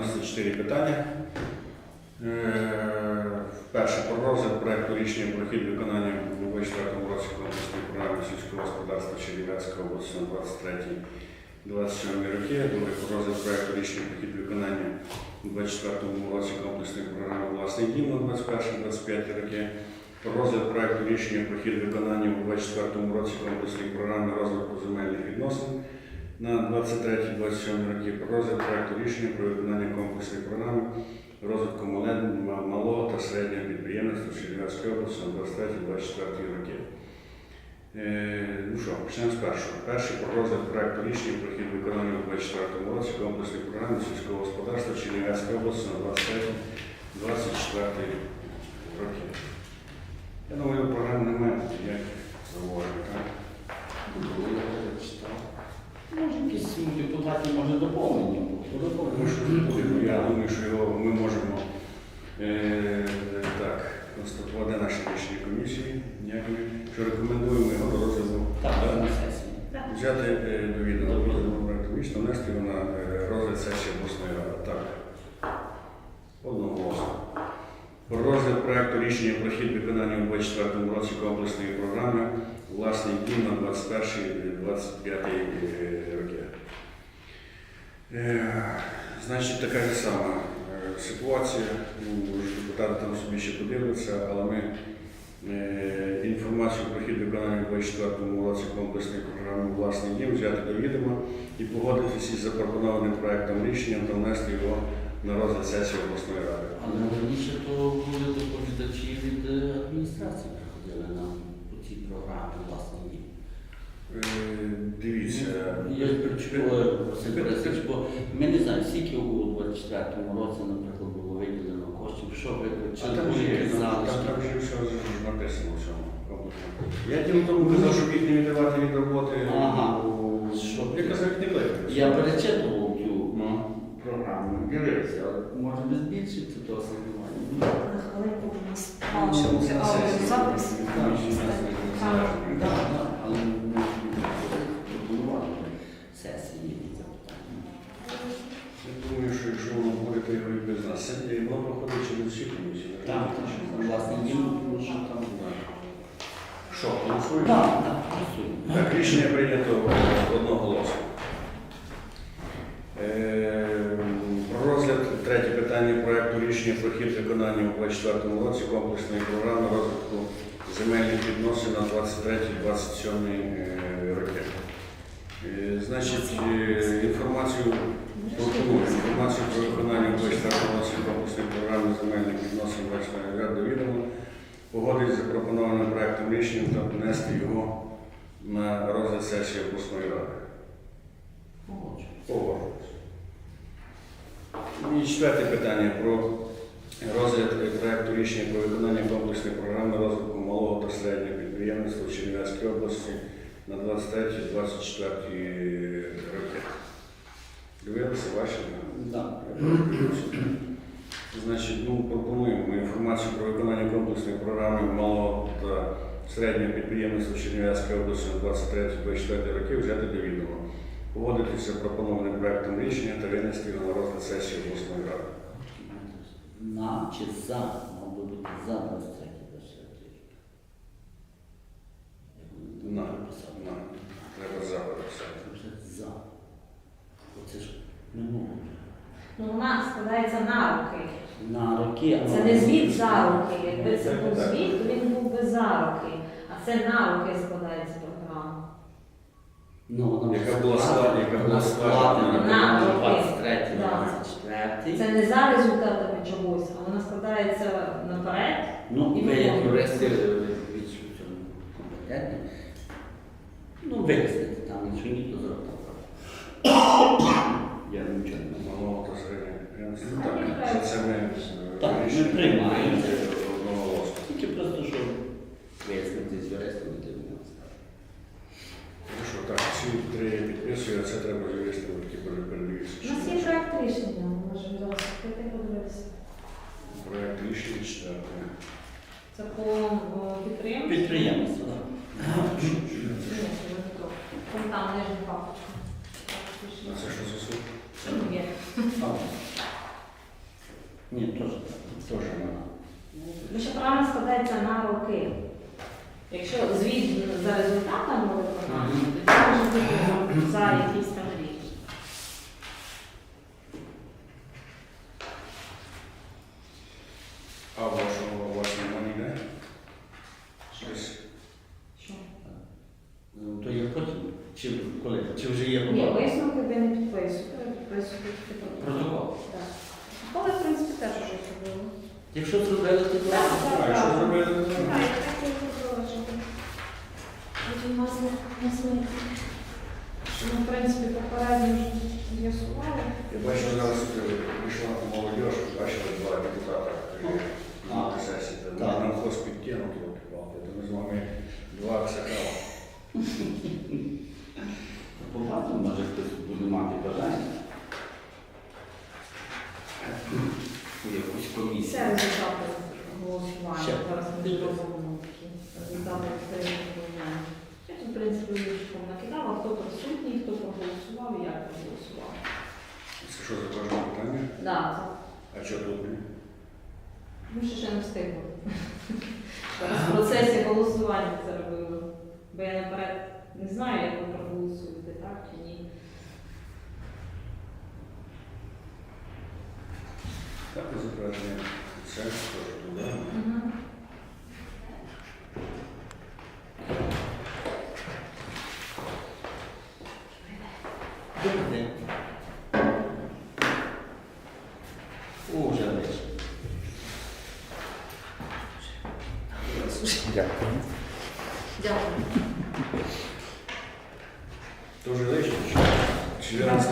94 питання. Е, Перше про розгляд проекту рішення про хід виконання у 24 році комплексної програми сільського господарства Чернівецької області на 23-27 роки. Друге про розгляд проекту рішення про хід виконання у 24 році комплексної програми власний дім на 21-25 роки. Про розгляд проекту рішення про хід виконання у 24 році комплексної програми розвитку земельних відносин на 23-27 роки про розгляд проекту рішення про виконання комплексної програми розвитку малого та середнього підприємництва Чернівецької області на 23-24 роки. Е, ну що, почнемо з першого. Перший про розгляд проекту рішення про хід виконання у 24 році комплексної програми сільського господарства Чернівецької області на 23-24 роки. Я думаю, програми немає ніяких зауважень, так? Може, якісь депутатів може доповнення. Тому що буде, я думаю, що його ми можемо е, констатувати наші рішення комісії, ніякими, що рекомендуємо його до розгляду. Так, на сесії. Взяти е, до відома розгляду проекту міста, внести його на е, розгляд сесії обласної ради. Так. Одноголосно. Про розгляд проекту рішення про хід виконання у 24 році комплексної програми власний дім на 21-25 роки. Е, Значить, така ж сама ситуація. Ну, може, депутати там собі ще подивляться, але ми е, інформацію про хід виконання у 24 році комплексної програми власний дім взяти до відома і погодитися із запропонованим проектом рішенням та внести його на розгляд сесії обласної ради. Але раніше то були доповідачі від адміністрації приходили нам по цій програмі власне. ні. Е, Дивіться, Я причепила Василь Борисович, бо ми не знаємо, скільки у 24-му році, наприклад, було виділено коштів, що ви чи були якісь залишки? там, же все написано комплексному. Я тим тому казав, щоб їх не віддавати від роботи. Ага. у- Що? Я казав, їх не бити. Я перечитував цю Ну. програму, дивився, але може не збільшити то асигнування. На хвилинку у нас Ну, це мало на сесії. запис. Так, так, так, але ми пропонували сесії які запитання. Я думаю, що якщо воно буде, то його і без нас. Це і воно проходить через всі комісії. Так, так, власне, дім, тому що там. Що, голосуємо? Так, так, працюємо. Так, рішення прийнято одноголосно. Е, Про розгляд третє питання проекту рішення про хід виконання у 24 році комплексної програми розвитку земельних відносин на 23-27 е, роки. Е, Значить, е, інформацію пропоную інформацію про виконання у 24 році комплексної програми земельних відносин 24 ряд до відома, погодити з запропонованим проектом рішення та внести його на розгляд сесії обласної ради. Погоджуюсь. І четверте питання про розгляд проекту рішення про виконання комплексної програми розвитку малого та середнього підприємництва в Чернівецькій області на 23-24 роки. Дивилися ваші? Так. Значить, ну, пропонуємо інформацію про виконання комплексної програми малого та середнього підприємництва в Чернівецькій області на 23-24 роки взяти до відома. Погодитися з пропонованим проектом рішення та винести його на розгляд сесії обласної ради. На чи за, мав би бути за 23 24 рік. На. На. Треба записати. Вже за. Оце ж не можна. Ну, вона складається на руки. На роки, Це не звіт за руки. Якби це був звіт, то він був би за руки. А це на руки складається програма. Ну, Яка була складена, яка була складена на роки. 23 Да. 24 Це не за результатами чогось, а вона складається наперед. Ну, І ви як юристи ви більш компетентні. Ну, вияснити там нічого ніхто зробив. Я нічого не можу. Малого та середнього підприємництва. Ну, Так, ми е, Так, ми рішення приймаємо. прийняли одноголосно. Тільки просто, щоб вияснити з юристами для мене. Ну що, так, всі три підписують, а це треба з юристами такі передивитися. У нас є проект рішення, ми можемо зараз відкрити і подивитися. Проект рішення четверте. Це по підприємству? Підприємство, так. Це не. Там там папочка. А це що за суд? Є. Ні, теж. Теж на. Тому що програма складається на роки. Якщо звіт за результатами то це може бути за якийсь там рік. А вашого у вас нема ніде? Щось. Що? Ну, То є потім. Чи коли? Чи вже є Ні, готово? висновки ви не підписуєте, ви підписуєте тільки Протокол. Так. Але, в принципі, теж вже зробили. Якщо зробили, то Так, добре. А так, що так. зробили? Так, я так і зробила, що потім вас не, не сміти. Що ми, в принципі, попередньо вже з'ясували. Я бачу, зараз е, прийшла молодіж, бачила два депутата е, на сесії. Так. Нам хтось підтягнув, то ми з вами два ксакала. Побачимо, може хтось буде мати бажання. У якусь Це комісію. результати голосування. Зараз ми зробимо такі результати голосування. Я тут, в принципі, вивчиком накидала, хто присутній, хто проголосував і як проголосував. Це що за кожне питання? Да, А що тут? Ми ще ще не встигли. Зараз в процесі голосування це робили. Бо я наперед не знаю, як ви проголосуєте, так чи ні. Так, зображення. Це туди. О, вже вийшло. Дякую. Дякую. Тоже, знаешь, 14